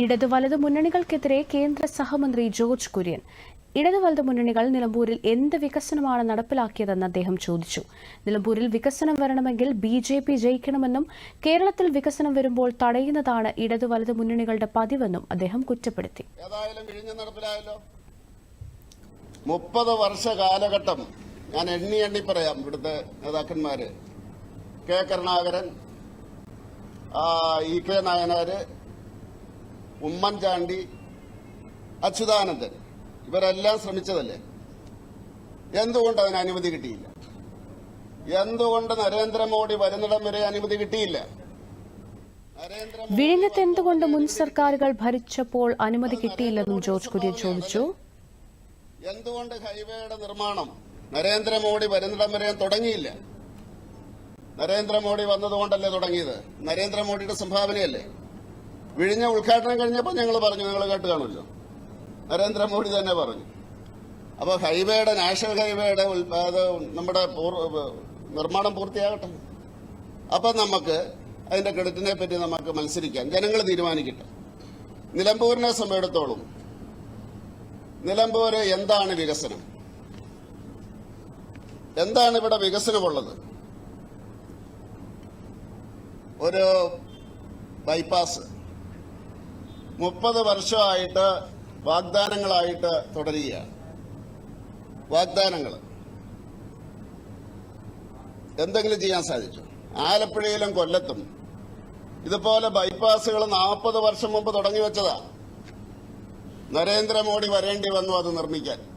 ഇടതു വലതു മുന്നണികൾക്കെതിരെ കേന്ദ്ര സഹമന്ത്രി ജോർജ് കുര്യൻ. ഇടതു വലതു മുന്നണികൾ നിലമ്പൂരിൽ എന്ത് വികസനമാണ് നടപ്പിലാക്കിയതെന്ന് അദ്ദേഹം ചോദിച്ചു. നിലമ്പൂരിൽ വികസനം വരണമെങ്കിൽ ബി ജെ പി ജയിക്കണമെന്നും കേരളത്തിൽ വികസനം വരുമ്പോൾ തടയുന്നതാണ് ഇടതു വലതു മുന്നണികളുടെ പതിവെന്നും അദ്ദേഹം കുറ്റപ്പെടുത്തി. മുപ്പത് വർഷ കാലഘട്ടം ഞാൻ എണ്ണി എണ്ണി പറയാം ഇവിടുത്തെ നേതാക്കന്മാര്. K Karunakaran E K Nayanar Oommen Chandy Achuthanandan ഇവരെല്ലാം ശ്രമിച്ചതല്ലേ? എന്തുകൊണ്ട് അതിന് അനുമതി കിട്ടിയില്ല? എന്തുകൊണ്ട് നരേന്ദ്രമോദി വരുന്നിടം വരെ അനുമതി കിട്ടിയില്ല? വിഴിഞ്ഞത്ത് എന്തുകൊണ്ട് മുൻ സർക്കാരുകൾ ഭരിച്ചപ്പോൾ അനുമതി കിട്ടിയില്ലെന്നും ജോർജ് കുര്യൻ ചോദിച്ചു. എന്തുകൊണ്ട് ഹൈവേയുടെ നിർമ്മാണം നരേന്ദ്രമോദി വരുന്നിടം വരെ തുടങ്ങിയില്ല? നരേന്ദ്രമോദി വന്നതുകൊണ്ടല്ലേ തുടങ്ങിയത്? നരേന്ദ്രമോദിയുടെ സംഭാവനയല്ലേ? വിഴിഞ്ഞ ഉദ്ഘാടനം കഴിഞ്ഞപ്പോൾ ഞങ്ങൾ പറഞ്ഞു നിങ്ങൾ കേട്ട് കാണുമല്ലോ. നരേന്ദ്രമോദി തന്നെ പറഞ്ഞു. അപ്പോൾ ഹൈവേയുടെ നാഷണൽ ഹൈവേയുടെ അത് നമ്മുടെ നിർമ്മാണം പൂർത്തിയാകട്ടെ. അപ്പം നമുക്ക് അതിന്റെ ക്രെഡിറ്റിനെ പറ്റി നമുക്ക് മത്സരിക്കാൻ ജനങ്ങൾ തീരുമാനിക്കട്ടെ. നിലമ്പൂരിനെ സംബന്ധിച്ചിടത്തോളം നിലമ്പൂര് എന്താണ് വികസനം? എന്താണ് ഇവിടെ വികസനമുള്ളത്? ഒരു ബൈപ്പാസ് മുപ്പത് വർഷമായിട്ട് വാഗ്ദാനങ്ങളായിട്ട് തുടരുകയാണ്. വാഗ്ദാനങ്ങൾ എന്തെങ്കിലും ചെയ്യാൻ സാധിച്ചു? ആലപ്പുഴയിലും കൊല്ലത്തും. ഇതുപോലെ ബൈപ്പാസുകൾ നാൽപ്പത് വർഷം മുമ്പ് തുടങ്ങി വെച്ചതാ. നരേന്ദ്രമോദി വരേണ്ടി വന്നു അത് നിർമ്മിക്കാൻ.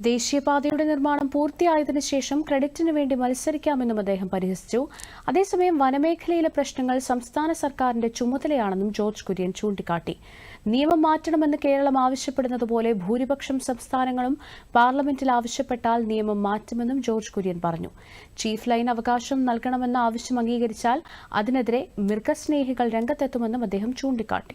ദേശീയപാതയുടെ നിർമ്മാണം പൂർത്തിയായതിനു ശേഷം ക്രെഡിറ്റിനു വേണ്ടി മത്സരിക്കാമെന്നും അദ്ദേഹം പരിഹസിച്ചു. അതേസമയം വനമേഖലയിലെ പ്രശ്നങ്ങൾ സംസ്ഥാന സർക്കാരിന്റെ ചുമതലയാണെന്നും ജോർജ് കുര്യൻ ചൂണ്ടിക്കാട്ടി. നിയമം മാറ്റണമെന്ന് കേരളം ആവശ്യപ്പെടുന്നതുപോലെ ഭൂരിപക്ഷം സംസ്ഥാനങ്ങളും പാർലമെന്റിൽ ആവശ്യപ്പെട്ടാൽ നിയമം മാറ്റുമെന്നും ജോർജ് കുര്യൻ പറഞ്ഞു. ചീഫ് ലൈൻ അവകാശം നൽകണമെന്ന ആവശ്യം അംഗീകരിച്ചാൽ അതിനെതിരെ മൃഗസ്നേഹികൾ രംഗത്തെത്തുമെന്നും അദ്ദേഹം ചൂണ്ടിക്കാട്ടി.